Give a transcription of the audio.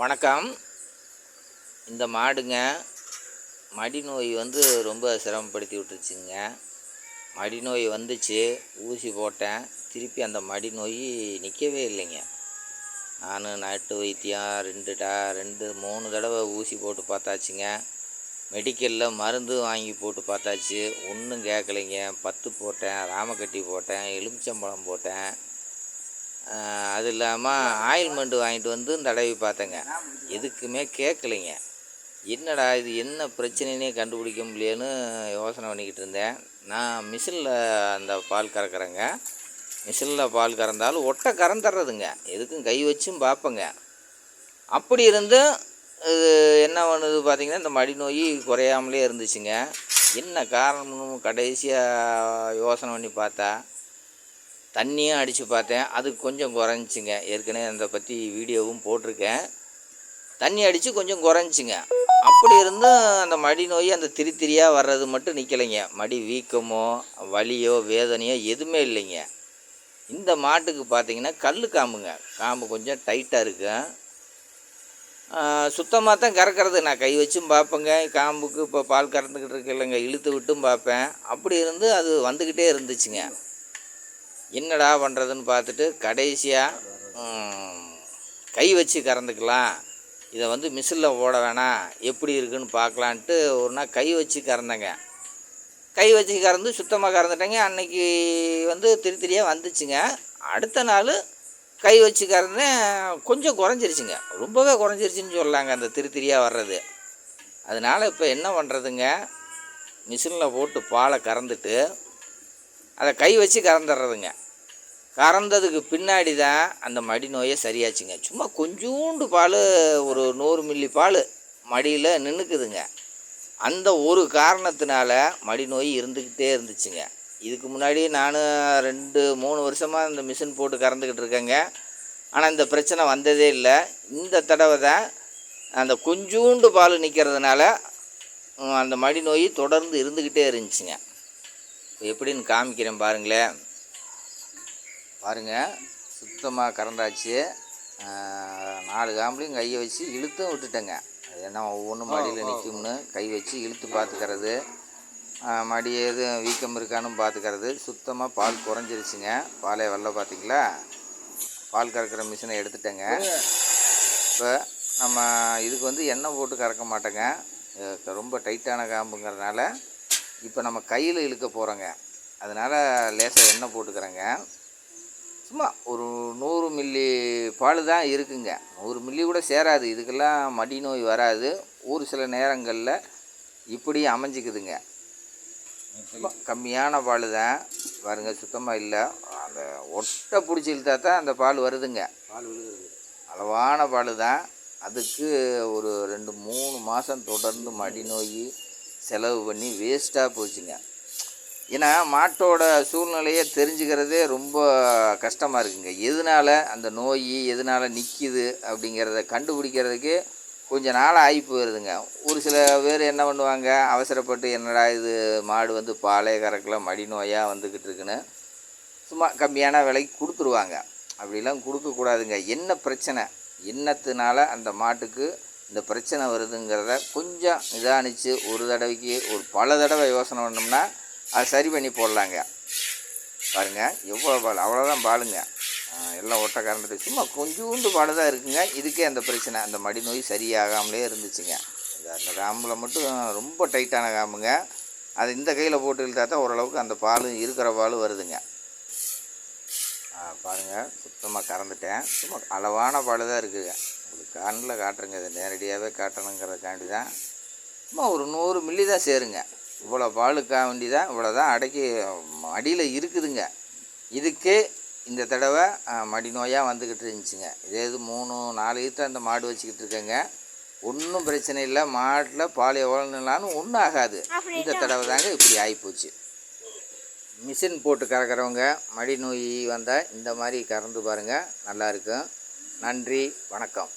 வணக்கம். இந்த மாடுங்க மடி நோய் வந்து ரொம்ப சிரமப்படுத்தி விட்டுருச்சுங்க மடி நோய் வந்துச்சு ஊசி போட்டேன் திருப்பி அந்த மடி நோய் நிற்கவே இல்லைங்க. நான் நாட்டு வைத்தியம் ரெண்டு டா ரெண்டு மூணு தடவை ஊசி போட்டு பார்த்தாச்சுங்க. மெடிக்கலில் மருந்து வாங்கி போட்டு பார்த்தாச்சு ஒன்றும் கேட்கலைங்க. பத்து போட்டேன் ராமக்கட்டி போட்டேன் எலுமிச்சம்பழம் போட்டேன். அது இல்லாமல் ஆயில்மெண்ட்டு வாங்கிட்டு வந்து தடவி பார்த்தேங்க. எதுக்குமே கேட்கலைங்க. என்னடா இது என்ன பிரச்சனைனே கண்டுபிடிக்க முடியலன்னு யோசனை பண்ணிக்கிட்டு இருந்தேன். நான் மிஷினில் அந்த பால் கறக்கிறேங்க. மிஷினில் பால் கறந்தாலும் ஒட்டை கறந்துடுறதுங்க. எதுக்கும் கை வச்சும் பார்ப்பேங்க. அப்படி இருந்தும் இது என்ன பண்ணுது பார்த்திங்கன்னா இந்த மடி நோய் குறையாமலே இருந்துச்சுங்க. என்ன காரணம்னு கடைசியாக யோசனை பண்ணி பார்த்தா தண்ணியும் அடித்து பார்த்தேன். அது கொஞ்சம் குறைஞ்சிங்க. ஏற்கனவே அதை பற்றி வீடியோவும் போட்டிருக்கேன். தண்ணி அடித்து கொஞ்சம் குறைஞ்சிங்க. அப்படி இருந்தும் அந்த மடி நோய் அந்த திரி திரியாக வர்றது மட்டும் நிற்கலைங்க மடி வீக்கமோ வலியோ வேதனையோ எதுவுமே இல்லைங்க. இந்த மாட்டுக்கு பார்த்தீங்கன்னா கல் காம்புங்க. காம்பு கொஞ்சம் டைட்டாக இருக்கும் சுத்தமாக தான் கறக்கிறது. நான் கை வச்சும் பார்ப்பேங்க. காம்புக்கு இப்போ பால் கறந்துக்கிட்டு இருக்கு இல்லைங்க. இழுத்து விட்டும் பார்ப்பேன். அப்படி இருந்து அது வந்துக்கிட்டே இருந்துச்சுங்க. என்னடா பண்ணுறதுன்னு பார்த்துட்டு கடைசியாக கை வச்சு கறந்துக்கலாம். இதை வந்து மிஷினில் ஓட வேணாம். எப்படி இருக்குன்னு பார்க்கலான்ட்டு ஒரு நாள் கை வச்சு கறந்தேங்க. கை வச்சு கறந்து சுத்தமாக கறந்துட்டேங்க. அன்னைக்கு வந்து திரு திரியாக வந்துச்சுங்க. அடுத்த நாள் கை வச்சு கறந்தேன். கொஞ்சம் குறைஞ்சிருச்சுங்க. ரொம்பவே குறைஞ்சிருச்சுன்னு சொல்லலாங்க அந்த திரு திரியாக வர்றது. அதனால் இப்போ என்ன பண்ணுறதுங்க மிஷினில் போட்டு பாலை கறந்துட்டு அதை கை வச்சு கறந்துடுறதுங்க. கறந்ததுக்கு பின்னாடி தான் அந்த மடி நோயே சரியாச்சுங்க. சும்மா கொஞ்சூண்டு பால் ஒரு நூறு மில்லி பால் மடியில் நின்றுக்குதுங்க அந்த ஒரு காரணத்தினால மடி நோய் இருந்துக்கிட்டே இருந்துச்சுங்க. இதுக்கு முன்னாடி நான் ரெண்டு மூணு வருஷமாக இந்த மிஷின் போட்டு கறந்துக்கிட்டு இருக்கேங்க. ஆனால் இந்த பிரச்சனை வந்ததே இல்லை. இந்த தடவை தான் அந்த கொஞ்சூண்டு பால் நிற்கிறதுனால அந்த மடி நோய் தொடர்ந்து இருந்துக்கிட்டே இருந்துச்சுங்க. எப்படின்னு காமிக்கிறேன் பாருங்களேன். பாருங்கள் சுத்தமாக கறந்தாச்சு. நாலு காம்புலையும் கையை வச்சு இழுத்தும் விட்டுட்டேங்க. அது என்ன ஒவ்வொன்றும் மடியில் நிற்கும்னு கை வச்சு இழுத்து பார்த்துக்கிறது. மடி எதுவும் வீக்கம் இருக்கான்னு பார்த்துக்கிறது. சுத்தமாக பால் குறைஞ்சிருச்சுங்க. பாலே வரல பார்த்தீங்களா பால் கறக்கிற மிஷினை எடுத்துட்டேங்க. இப்போ நம்ம இதுக்கு வந்து எண்ணெய் போட்டு கறக்க மாட்டேங்க. ரொம்ப டைட்டான காம்புங்கிறதுனால இப்போ நம்ம கையில் இழுக்க போகிறோங்க. அதனால் லேசாக எண்ணெய் போட்டுக்கிறேங்க. சும்மா ஒரு நூறு மில்லி பால் தான் இருக்குங்க. நூறு மில்லி கூட சேராது. இதுக்கெல்லாம் மடி நோய் வராது. ஒரு சில நேரங்களில் இப்படி அமைஞ்சிக்குதுங்க. சும்மா கம்மியான பால் தான். பாருங்க சுத்தமாக இல்லை. அந்த ஒட்டை பிடிச்சி இழுத்தா தான் அந்த பால் வருதுங்க. பால் அளவான பால் தான். அதுக்கு ஒரு ரெண்டு மூணு மாதம் தொடர்ந்து மடி நோய் செலவு பண்ணி வேஸ்ட்டாக போச்சுங்க. ஏன்னா மாட்டோட சூழ்நிலையை தெரிஞ்சுக்கிறதே ரொம்ப கஷ்டமாக இருக்குங்க. எதனால் அந்த நோய் எதனால் நிற்கிது அப்படிங்கிறத கண்டுபிடிக்கிறதுக்கு கொஞ்சம் நாள் ஆகி போயிருதுங்க. ஒரு சில பேர் என்ன பண்ணுவாங்க அவசரப்பட்டு என்னடா இது மாடு வந்து பாலே கறக்கல மடி நோயாக வந்துக்கிட்டு இருக்குன்னு சும்மா கம்மியான விலைக்கு கொடுத்துருவாங்க. அப்படிலாம் கொடுக்கக்கூடாதுங்க. என்ன பிரச்சனை? என்னத்தினால அந்த மாட்டுக்கு இந்த பிரச்சனை வருதுங்கிறத கொஞ்சம் நிதானித்து ஒரு தடவைக்கு ஒரு பல தடவை யோசனை பண்ணோம்னா அதை சரி பண்ணி போடலாங்க. பாருங்கள் எவ்வளோ பால் அவ்வளோதான் பாலுங்க. எல்லாம் ஒட்டை கறந்துட்டு சும்மா கொஞ்சோண்டு பால் தான் இருக்குங்க. இதுக்கே அந்த பிரச்சனை. அந்த மடி நோய் சரியாகாமலே இருந்துச்சுங்க. அந்த காம்பில் மட்டும் ரொம்ப டைட்டான காம்புங்க. அது இந்த கையில் போட்டு இழுத்தா தான் ஓரளவுக்கு அந்த பால் இருக்கிற பால் வருதுங்க. பாருங்கள் பாருங்க சுத்தமாக கறந்துட்டேன். சும்மா அளவான பால் தான் இருக்குதுங்க உங்களுக்கு கண்ணில் காட்டுறேங்க இதை நேரடியாகவே காட்டணுங்கிறதுக்காண்டி தான் சும்மா ஒரு நூறு மில்லி தான் சேருங்க. இவ்வளோ பாலுக்காக வேண்டி தான் இவ்வளோ தான் அடக்கி மடியில் இருக்குதுங்க. இதுக்கே இந்த தடவை மடி நோயாக வந்துக்கிட்டு இருந்துச்சுங்க. இதே இது மூணு நாலு ஈத்த அந்த மாடு வச்சுக்கிட்டு இருக்கேங்க. ஒன்றும் பிரச்சனை இல்லை மாட்டில் பால் எவ்வளோனாலும் ஒன்றும் ஆகாது. இந்த தடவை தாங்க இப்படி ஆகிப்போச்சு மிஷின் போட்டு கறக்கிறவங்க மடி நோய் வந்தால் இந்த மாதிரி கறந்து பாருங்கள் நல்லா இருக்கும். நன்றி வணக்கம்.